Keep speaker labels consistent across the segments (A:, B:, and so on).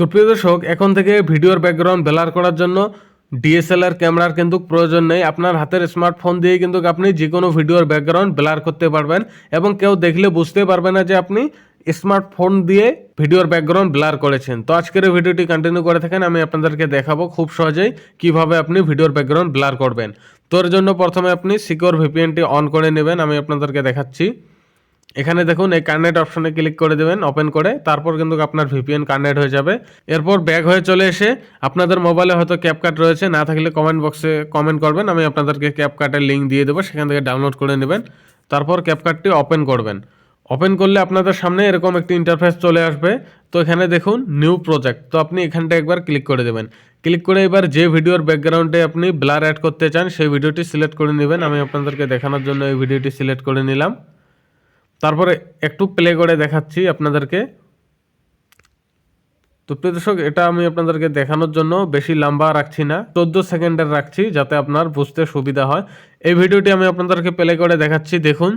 A: তো প্রিয় দর্শক, এখন থেকে ভিডিওর ব্যাকগ্রাউন্ড ব্লার করার জন্য ডিএসএলআর ক্যামেরার কিন্তু প্রয়োজন নেই। আপনার হাতের স্মার্টফোন দিয়ে কিন্তু আপনি যে কোনো ভিডিওর ব্যাকগ্রাউন্ড ব্লার করতে পারবেন এবং কেউ দেখলে বুঝতে পারবে না যে আপনি স্মার্টফোন দিয়ে ভিডিওর ব্যাকগ্রাউন্ড ব্লার করেছেন। তো আজকের ভিডিওটি কন্টিনিউ করে থাকেন, আমি আপনাদেরকে দেখাবো খুব সহজেই কীভাবে আপনি ভিডিওর ব্যাকগ্রাউন্ড ব্লার করবেন। তো এর জন্য প্রথমে আপনি সিকিউর ভিপিএনটি অন করে নেবেন, আমি আপনাদেরকে দেখাচ্ছি। এখানে দেখুন, এই কানেক্ট অপশনে ক্লিক করে দেবেন ওপেন করে, তারপর কিন্তু আপনার ভিপিএন কানেক্ট হয়ে যাবে। এরপর ব্যাক হয়ে চলে এসে আপনাদের মোবাইলে হয়তো ক্যাপকাট রয়েছে, না থাকলে কমেন্ট বক্সে কমেন্ট করবেন, আমি আপনাদেরকে ক্যাপকাটের লিঙ্ক দিয়ে দেবো, সেখান থেকে ডাউনলোড করে নেবেন, তারপর ক্যাপকাটটি ওপেন করবেন। ওপেন করলে আপনাদের সামনে এরকম একটি ইন্টারফেস চলে আসবে। তো এখানে দেখুন নিউ প্রজেক্ট তো আপনি এখানটা একবার ক্লিক করে দেবেন। ক্লিক করে এবার যে ভিডিওর ব্যাকগ্রাউন্ডে আপনি ব্লার অ্যাড করতে চান, সেই ভিডিওটি সিলেক্ট করে নেবেন, আমি আপনাদেরকে দেখানোর জন্য এই ভিডিওটি সিলেক্ট করে নিলাম। তারপরে একটু প্লে করে দেখাচ্ছি আপনাদেরকে। তো প্রিয় দর্শক, এটা আমি আপনাদেরকে দেখানোর জন্য বেশি লম্বা রাখছি না, চোদ্দ সেকেন্ডের রাখছি যাতে আপনার বুঝতে সুবিধা হয়। এই ভিডিওটি আমি আপনাদেরকে প্লে করে দেখাচ্ছি, দেখুন।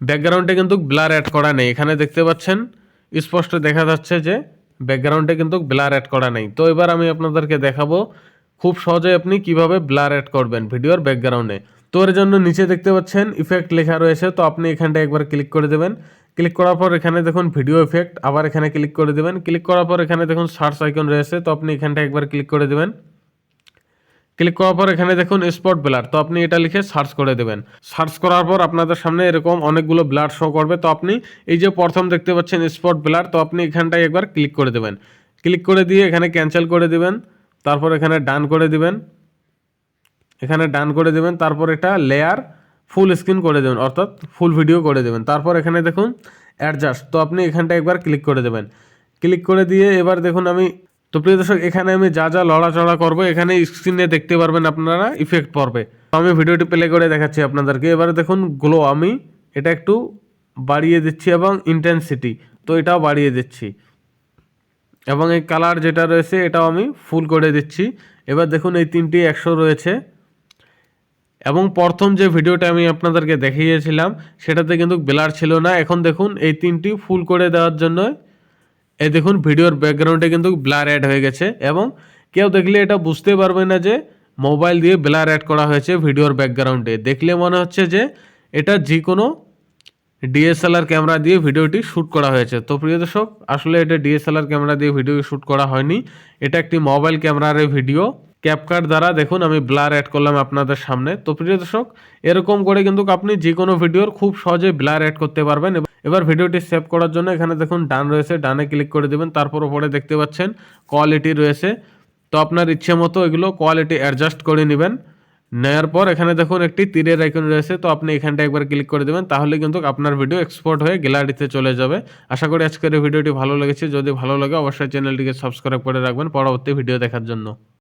A: ব্যাকগ্রাউন্ডে কিন্তু ব্লার অ্যাড করা নেই। এখানে দেখতে পাচ্ছেন, স্পষ্ট দেখা যাচ্ছে যে ব্যাকগ্রাউন্ডে কিন্তু ব্লার অ্যাড করা নেই। তো এবার আমি আপনাদেরকে দেখাবো খুব সহজে আপনি কীভাবে ব্লার অ্যাড করবেন ভিডিওর ব্যাকগ্রাউন্ডে তো এর জন্য নিচে দেখতে পাচ্ছেন ইফেক্ট লেখা রয়েছে, তো আপনি এখানটা একবার ক্লিক করে দেবেন। ক্লিক করার পর এখানে দেখুন ভিডিও ইফেক্ট আবার এখানে ক্লিক করে দেবেন। ক্লিক করার পর এখানে দেখুন সার্চ আইকন রয়েছে, তো আপনি এখানটা একবার ক্লিক করে দেবেন। ক্লিক করার পর এখানে দেখুন স্পট ব্লার তো আপনি এটা লিখে সার্চ করে দেবেন। সার্চ করার পর আপনাদের সামনে এরকম অনেকগুলো ব্লার শো করবে, তো আপনি এই যে প্রথম দেখতে পাচ্ছেন স্পট ব্লার তো আপনি এখানটায় একবার ক্লিক করে দেবেন। ক্লিক করে দিয়ে এখানে ক্যান্সেল করে দিবেন, তারপর এখানে ডান করে দিবেন। এখানে ডান করে দেবেন, তারপর এটা লেয়ার ফুল স্ক্রিন করে দেবেন, অর্থাৎ ফুল ভিডিও করে দেবেন। তারপর এখানে দেখুন অ্যাডজাস্ট তো আপনি এখানটা একবার ক্লিক করে দেবেন। ক্লিক করে দিয়ে এবার দেখুন আমি, তো প্রিয় দর্শক, এখানে আমি যা যা লড়াচড়া করব এখানে স্ক্রিনে দেখতে পারবেন আপনারা ইফেক্ট পড়বে। তো আমি ভিডিওটি প্লে করে দেখাচ্ছি আপনাদেরকে। এবার দেখুন গ্লো আমি এটা একটু বাড়িয়ে দিচ্ছি এবং ইন্টেন্সিটি তো এটাও বাড়িয়ে দিচ্ছি। এবং এই কালার যেটা রয়েছে, এটাও আমি ফুল করে দিচ্ছি। এবার দেখুন, এই তিনটি একশো রয়েছে। এবং প্রথম যে ভিডিওটা আমি আপনাদেরকে দেখিয়েছিলাম, সেটাতে কিন্তু ব্লার ছিল না। এখন দেখুন, এই তিনটি ফুল করে দেওয়ার জন্য, এই দেখুন ভিডিওর ব্যাকগ্রাউন্ডে কিন্তু ব্লার অ্যাড হয়ে গেছে এবং কেউ দেখলে এটা বুঝতে পারবে না যে মোবাইল দিয়ে ব্লার অ্যাড করা হয়েছে ভিডিওর ব্যাকগ্রাউন্ডে দেখলে মনে হচ্ছে যে এটা যে কোনো ডিএসএলআর ক্যামেরা দিয়ে ভিডিওটি শ্যুট করা হয়েছে। তো প্রিয় দর্শক, আসলে এটা ডিএসএলআর ক্যামেরা দিয়ে ভিডিও শ্যুট করা হয়নি। এটা একটি মোবাইল ক্যামেরার ভিডিও ক্যাপকাট দ্বারা দেখুন আমি ব্লার অ্যাড করলাম আপনাদের সামনে। তো প্রিয় দর্শক, এরকম করে কিন্তু আপনি যে কোনো ভিডিওর খুব সহজে ব্লার অ্যাড করতে পারবেন এবার- ভিডিওটি সেভ করার জন্য এখানে দেখুন ডান রয়েছে। ডানে ক্লিক করে দেবেন, তারপর ওপরে দেখতে পাচ্ছেন কোয়ালিটি রয়েছে। তো আপনার ইচ্ছে মতো এগুলো কোয়ালিটি অ্যাডজাস্ট করে নেবেন। নেওয়ার পর এখানে দেখুন একটি তীরের আইকন রয়েছে, তো আপনি এখানটা একবার ক্লিক করে দেবেন, তাহলে কিন্তু আপনার ভিডিও এক্সপোর্ট হয়ে গ্যালারিতে চলে যাবে। আশা করি আজকের ভিডিওটি ভালো লেগেছে। যদি ভালো লাগে অবশ্যই চ্যানেলটিকে সাবস্ক্রাইব করে রাখবেন। পরবর্তী ভিডিও দেখার জন্য।